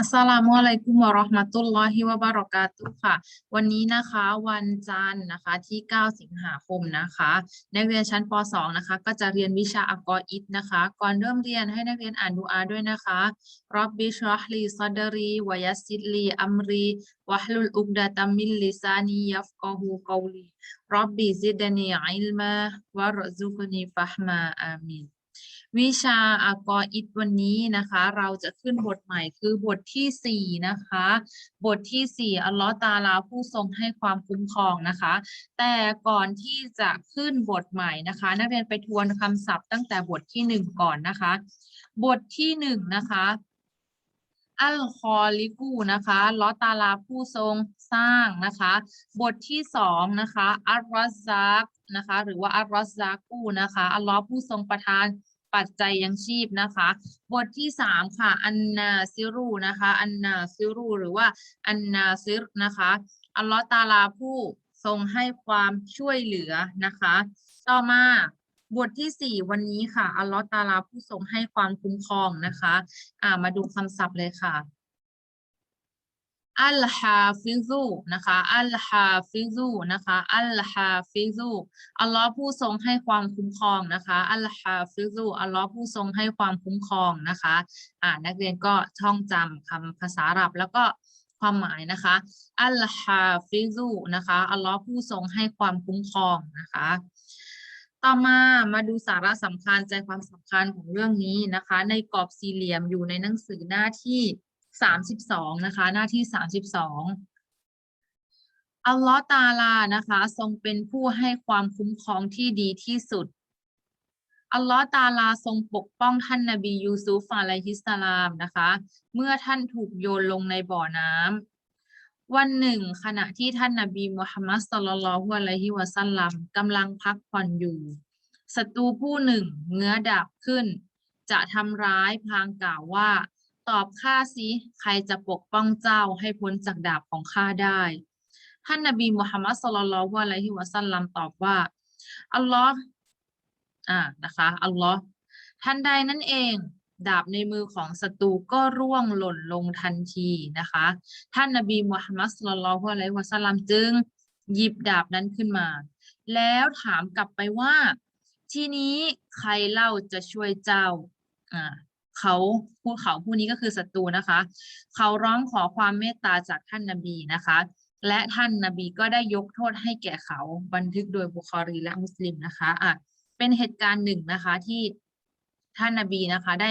อัสสลามุอะลัยกุมวะเราะห์มะตุลลอฮิวะบะราะกาตุค่ะ วันนี้นะคะวันจันทร์นะคะที่ 9 สิงหาคมนะคะนักเรียนชั้นป .2 นะคะ ก็จะเรียนวิชาอักกออิดนะคะ ก่อนเริ่มเรียนให้นักเรียนอ่านดูอาด้วยนะคะรอบบิชรอฮลีซอดรีวยัสซิรลีอัมรีวะฮลุลอุกดะตัมมินลิซานียัฟกอฮูกอลีรอบบิซิดนีอิลมาวะรซุกนีฟะฮมาอามีน วิชาอากออิดวันนี้นะคะ เราจะขึ้นบทใหม่คือบทที่สี่นะคะ บทที่สี่อัลลอฮ์ตาลาผู้ทรงให้ความคุ้มครองนะคะ แต่ก่อนที่จะขึ้นบทใหม่นะคะ นักเรียนไปทวนคำศัพท์ตั้งแต่บทที่หนึ่งก่อนนะคะ บทที่หนึ่งนะคะอัลคอลิกูนะคะลอฮ์ตาลาผู้ทรงสร้างนะคะ บทที่สองนะคะอัลรัซซักนะคะ หรือว่าอัลรัซซากูนะคะอัลลอฮ์ผู้ทรงประทาน ปัจจัยยังชีพนะคะ บทที่สามค่ะ อันนาซิรูนะคะ อันนาซิรูหรือว่าอันนาซิรนะคะ อัลลอฮ์ตาลาผู้ทรงให้ความช่วยเหลือนะคะ ต่อมาบทที่สี่วันนี้ค่ะ อัลลอฮ์ตาลาผู้ทรงให้ความคุ้มครองนะคะ อ่ามาดูคำศัพท์เลยค่ะ อัลฮาฟิซูนะคะอัลฮาฟิซูนะคะอัลฮาฟิซูอัลลอฮ์ผู้ทรงให้ความคุ้มครองนะคะอัลฮาฟิซูอัลลอฮ์ผู้ทรงให้ความคุ้มครองนะคะอ่านักเรียนก็ท่องจำคำภาษาอาหรับแล้วก็ความหมายนะคะอัลฮาฟิซูนะคะอัลลอฮ์ผู้ทรงให้ความคุ้มครองนะคะต่อมามาดูสาระสำคัญใจความสำคัญของเรื่องนี้นะคะ ในกรอบสี่เหลี่ยมอยู่ในหนังสือหน้าที่ สามสิบสองนะคะ หน้าที่สามสิบสองอัลลอฮ์ตาลานะคะ ทรงเป็นผู้ให้ความคุ้มครองที่ดีที่สุด อัลลอฮ์ตาลาทรงปกป้องท่านนบียูซุฟอะลัยฮิสสลามนะคะ เมื่อท่านถูกโยนลงในบ่อน้ำวันหนึ่ง ขณะที่ท่านนบีมุฮัมมัดศ็อลลัลลอฮุอะลัยฮิวะซัลลัมกำลังพักผ่อนอยู่ศัตรูผู้หนึ่งเงื้อดาบขึ้น จะทำร้ายพางกล่าวว่า ตอบข้าสิใครจะปกป้องเจ้าให้พ้นจากดาบของข้าได้ ท่านนบีมุฮัมมัดศ็อลลัลลอฮุอะลัยฮิวะซัลลัมตอบว่า อัลลอฮ์อ่านะคะ อัลลอฮ์ท่านใดนั่นเอง ดาบในมือของศัตรูก็ร่วงหล่นลงทันทีนะคะ ท่านนบีมุฮัมมัดศ็อลลัลลอฮุอะลัยฮิวะซัลลัมจึง หยิบดาบนั้นขึ้นมา แล้วถามกลับไปว่า ทีนี้ใครเล่าจะช่วยเจ้าอ่า เขาผู้เขาผู้นี้ก็คือศัตรูนะคะ เขาร้องขอความเมตตาจากท่านนบีนะคะ และท่านนบีก็ได้ยกโทษให้แก่เขาบันทึกโดยบุคอรีและมุสลิมนะคะอะเป็นเหตุการณ์หนึ่งนะคะที่ท่านนบีนะคะได้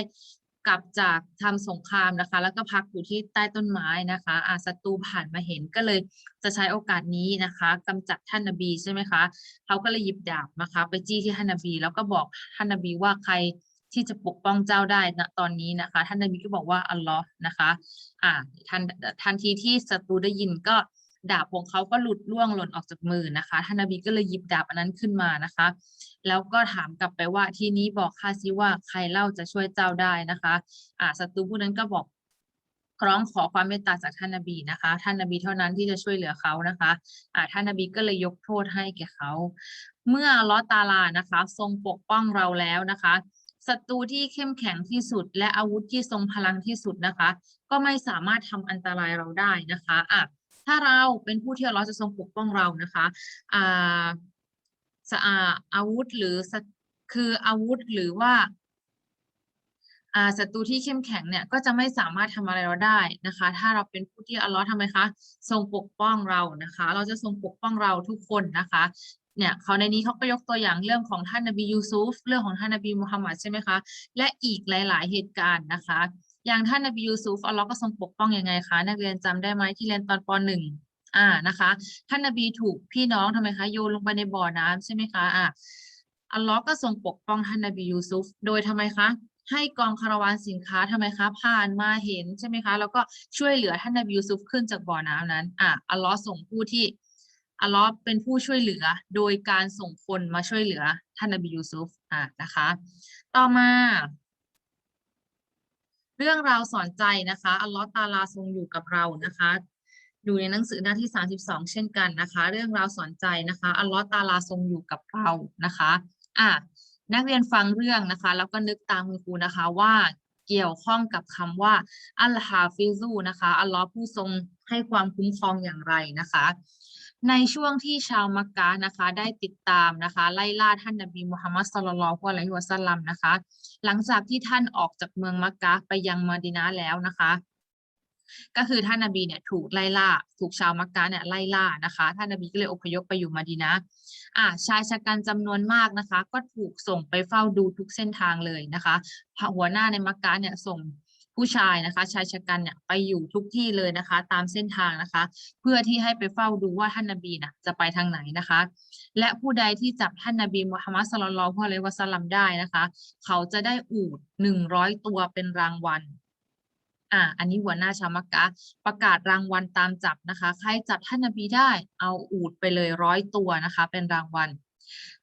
กลับจากทำสงครามนะคะ แล้วก็พักอยู่ที่ใต้ต้นไม้นะคะอะศัตรูผ่านมาเห็นก็เลยจะใช้โอกาสนี้นะคะกำจัดท่านนบีใช่ไหมคะเขาก็เลยหยิบดาบนะคะ ไปจี้ที่ท่านนบี แล้วก็บอกท่านนบีว่าใคร ที่จะปกป้องเจ้าได้ณตอนนี้นะคะ ท่านนบีก็บอกว่าอัลลอฮ์นะคะอ่าทันทันทีที่ศัตรูได้ยินก็ดาบของเขาก็หลุดล่วงหล่นออกจากมือนะคะท่านนบีก็เลยหยิบดาบอันนั้นขึ้นมานะคะ แล้วก็ถามกลับไปว่าทีนี้บอกข้าซิว่าใครเล่าจะช่วยเจ้าได้นะคะอ่าศัตรูผู้นั้นก็บอกร้องขอความเมตตาจากท่านนบีนะคะ ท่านนบีเท่านั้นที่จะช่วยเหลือเขานะคะอ่าท่านนบีก็เลยยกโทษให้แก่เขา เมื่ออัลลอฮ์ตาลานะคะ ทรงปกป้องเราแล้วนะคะ ศัตรูที่เข้มแข็งที่สุด และอาวุธที่ทรงพลังที่สุดนะคะ ก็ไม่สามารถทำอันตรายเราได้นะคะอะถ้าเราเป็นผู้ที่เลอฮ์จะทรงปกป้องเรานะคะอ่าสะอาอาวุธหรือคืออาวุธหรือว่าอ่าศัตรูที่เข้มแข็งเนี่ยก็จะไม่สามารถทำอะไรเราได้นะคะ ถ้าเราเป็นผู้ที่อัลเลอฮ์ทำไมคะทรงปกป้องเรานะคะ เราจะทรงปกป้องเราทุกคนนะคะ เนี่ยเขาในนี้เขาก็ยกตัวอย่างเรื่องของท่านนบียูซุฟเรื่องของท่านนบีมุฮัมมัดใช่ไหมคะและอีกหลาย ๆ เหตุการณ์นะคะ อย่างท่านนบียูซุฟอัลลอฮ์ก็ทรงปกป้องยังไงคะนักเรียนจำได้ไหมที่เรียนตอนปหนึ่งอ่านะคะ ท่านนบีถูกพี่น้องทำไมคะโยนลงไปในบ่อน้ำใช่ไหมคะอ่าอัลลอฮ์ก็ทรงปกป้องท่านนบียูซุฟโดยทำไมคะให้กองคาราวานสินค้าทำไมคะผ่านมาเห็นใช่ไหมคะ แล้วก็ช่วยเหลือท่านนบียูซุฟขึ้นจากบ่อน้ำนั้นอะอัลลอฮ์ส่งผู้ที่ อัลลอฮ์เป็นผู้ช่วยเหลือ โดยการส่งคนมาช่วยเหลือ ท่านนบียูซุฟอะนะคะ ต่อมา เรื่องราวสอนใจนะคะอัลลอฮ์ตาลาทรงอยู่กับเรานะคะอยู่ในหนังสือหน้าที่ 32 เช่นกันนะคะ เรื่องราวสอนใจนะคะอัลลอฮ์ตาลาทรงอยู่กับเรานะคะอะนักเรียนฟังเรื่องนะคะ แล้วก็นึกตามคุณครูนะคะว่าเกี่ยวข้องกับคำว่าอัลฮาฟิซูนะคะอัลลอฮ์ผู้ทรงให้ความคุ้มครองอย่างไรนะคะ ในช่วงที่ชาวมักกะนะคะ ได้ติดตามนะคะ ไล่ล่าท่านนบีมุฮัมมัดสุลลัลฮุอะลัยฮิวะสัลลัมนะคะ หลังจากที่ท่านออกจากเมืองมักกะไปยังมะดินะห์แล้วนะคะ ก็คือท่านนบีเนี่ยถูกไล่ล่าถูกชาวมักกะเนี่ยไล่ล่านะคะ ท่านนบีก็เลยอพยพไปอยู่มะดีนะห์อ่าชายชะกันจำนวนมากนะคะ ก็ถูกส่งไปเฝ้าดูทุกเส้นทางเลยนะคะหัวหน้าในมักกะเนี่ยส่ง ผู้ชายนะคะ ชายชะกันเนี่ยไปอยู่ทุกที่เลยนะคะ ตามเส้นทางนะคะ เพื่อที่ให้ไปเฝ้าดูว่าท่านนบีน่ะจะไปทางไหนนะคะ และผู้ใดที่จับท่านนบีมุฮัมมัดสุลลัลลอฮุอะลัยวะสัลลัมได้นะคะ เขาจะได้อูฐหนึ่งร้อยตัวเป็นรางวัลอ่า อันนี้หัวหน้าชาวมักกะประกาศรางวัลตามจับนะคะ ใครจับท่านนบีได้เอาอูฐไปเลยร้อยตัวนะคะ เป็นรางวัล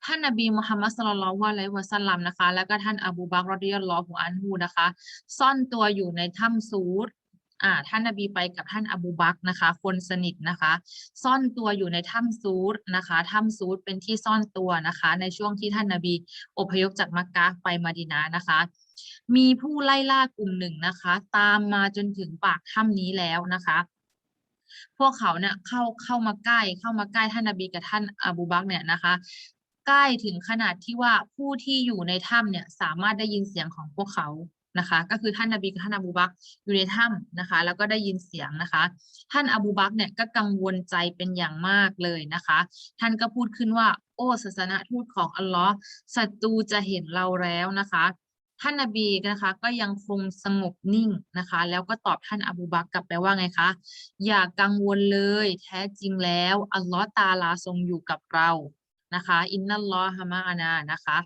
ท่านนบีมุฮัมมัดสุลลัลลอฮุอะลัยฮิวะสัลลัมนะคะ แล้วก็ท่านอบูบักรอฎิยัลลอฮุอันฮูนะคะ ซ่อนตัวอยู่ในถ้ำซูดอ่าท่านนบีไปกับท่านอบูบักนะคะ คนสนิทนะคะ ซ่อนตัวอยู่ในถ้ำซูดนะคะถ้ำซูดเป็นที่ซ่อนตัวนะคะ ในช่วงที่ท่านนบีอพยพจากมักกะไปมะดีนะห์นะคะมีผู้ไล่ล่ากลุ่มหนึ่งนะคะ ตามมาจนถึงปากถ้ำนี้แล้วนะคะ พวกเขาเนี่ยเข้าเข้ามาใกล้เข้ามาใกล้ท่านนบีกับท่านอบูบักเนี่ยนะคะ ใกล้ถึงขนาดที่ว่าผู้ที่อยู่ในถ้ำเนี่ยสามารถได้ยินเสียงของพวกเขานะคะ ก็คือท่านนบีกับท่านอบูบักอยู่ในถ้ำนะคะ แล้วก็ได้ยินเสียงนะคะ ท่านอบูบักเนี่ยก็กังวลใจเป็นอย่างมากเลยนะคะ ท่านก็พูดขึ้นว่า โอ้ศาสนาทูตของอัลลอฮ์ศัตรูจะเห็นเราแล้วนะคะท่านนบีนะคะก็ยังคงสงบนิ่งนะคะ แล้วก็ตอบท่านอบูบักกลับไปว่าไงคะ อย่ากังวลเลยแท้จริงแล้ว อัลลอฮ์ตาลาทรงอยู่กับเรา นะคะอินนัลลอฮะมะอานานะคะ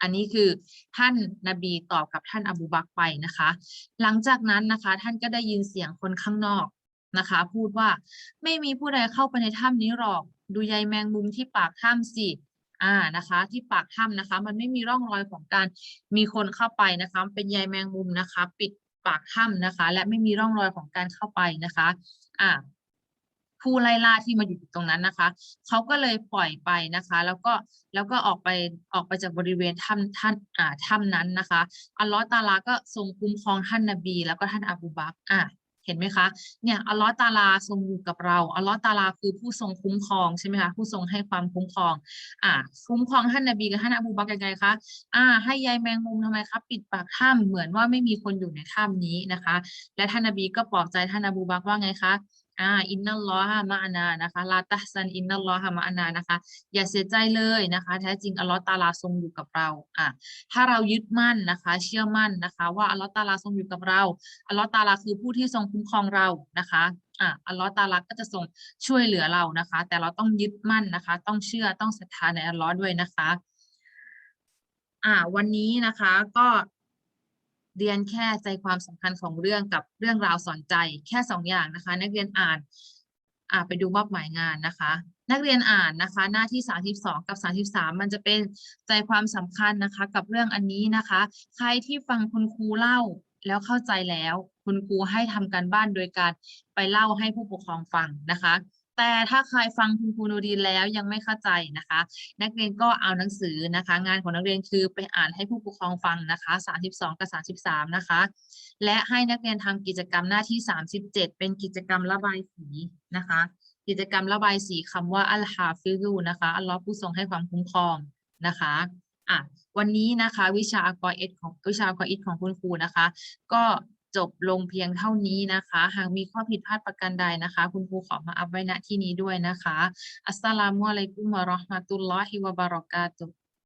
อันนี้คือท่านนบีตอบกับท่านอบูบักไปนะคะ หลังจากนั้นนะคะท่านก็ได้ยินเสียงคนข้างนอกนะคะ พูดว่าไม่มีผู้ใดเข้าไปในถ้ำนี้หรอก ดูใยแมงมุมที่ปากถ้ำสิอ่านะคะ ที่ปากถ้ำนะคะ มันไม่มีร่องรอยของการมีคนเข้าไปนะคะ เป็นใยแมงมุมนะคะ ปิดปากถ้ำนะคะ และไม่มีร่องรอยของการเข้าไปนะคะ อ่า ผู้ไล่ล่าที่มาอยู่ตรงนั้นนะคะ เขาก็เลยปล่อยไปนะคะ แล้วก็แล้วก็ออกไปออกไปจากบริเวณถ้ำท่านอ่าถ้ำนั้นนะคะ อัลลอฮ์ตาลาก็ทรงคุ้มครองท่านนบี แล้วก็ท่านอบูบักอะเห็นไหมคะ เนี่ยอัลลอฮ์ตาลาทรงอยู่กับเรา อัลลอฮ์ตาลาคือผู้ทรงคุ้มครองใช่ไหมคะ ผู้ทรงให้ความคุ้มครอง อ่า คุ้มครองท่านนบีกับท่านอบูบักยังไงคะ อ่า ให้ใยแมงมุมทำไมคะ ปิดปากถ้ำเหมือนว่าไม่มีคนอยู่ในถ้ำนี้นะคะ และท่านนบีก็ปลอบใจท่านอบูบักว่าไงคะ อ่าอินนัลลอฮะมะอานานะคะลาตัฮซันอินนัลลอฮะมะอานานะคะ อย่าเสียใจเลยนะคะ แท้จริงอัลลอฮ์ตาลาทรงอยู่กับเราอ่าถ้าเรายึดมั่นนะคะ เชื่อมั่นนะคะ ว่าอัลลอฮ์ตาลาทรงอยู่กับเราอัลลอฮ์ตาลาคือผู้ที่ทรงคุ้มครองเรานะคะอ่าอัลลอฮ์ตาลาก็จะทรงช่วยเหลือเรานะคะ แต่เราต้องยึดมั่นนะคะ ต้องเชื่อต้องศรัทธาในอัลลอฮ์ด้วยนะคะ อ่าวันนี้นะคะก็ เรียนแค่ใจความสำคัญของเรื่องกับเรื่องราวสอนใจแค่สองอย่างนะคะ นักเรียนอ่านอ่าไปดูมอบหมายงานนะคะ นักเรียนอ่านนะคะ หน้าที่ 32 กับ 33 มันจะเป็นใจความสำคัญนะคะ กับเรื่องอันนี้นะคะ ใครที่ฟังคุณครูเล่าแล้วเข้าใจแล้ว คุณครูให้ทำการบ้านโดยการไปเล่าให้ผู้ปกครองฟังนะคะ แต่ถ้าใครฟังคุณครูนูดีแล้วยังไม่เข้าใจนะคะ นักเรียนก็เอาหนังสือนะคะ งานของนักเรียนคือไปอ่านให้ผู้ปกครองฟังนะคะ 32 กับ 33 นะคะ และให้นักเรียนทำกิจกรรมหน้าที่ 37 เป็นกิจกรรมระบายสีนะคะ กิจกรรมระบายสีคำว่าอัลฮาฟิรูนะคะอัลลอฮ์ผู้ทรงให้ความคุ้มครองนะคะอะวันนี้นะคะวิชาอัลกออิดของวิชาอัลกออิดของคุณครูนะคะ ก็ จบลงเพียงเท่านี้นะคะ หากมีข้อผิดพลาดประการใดนะคะ คุณครูขอมาอัพไว้ณที่นี้ด้วยนะคะ อัสสลามุอะลัยกุมวะเราะห์มะตุลลอฮิวะบะเราะกาตุฮ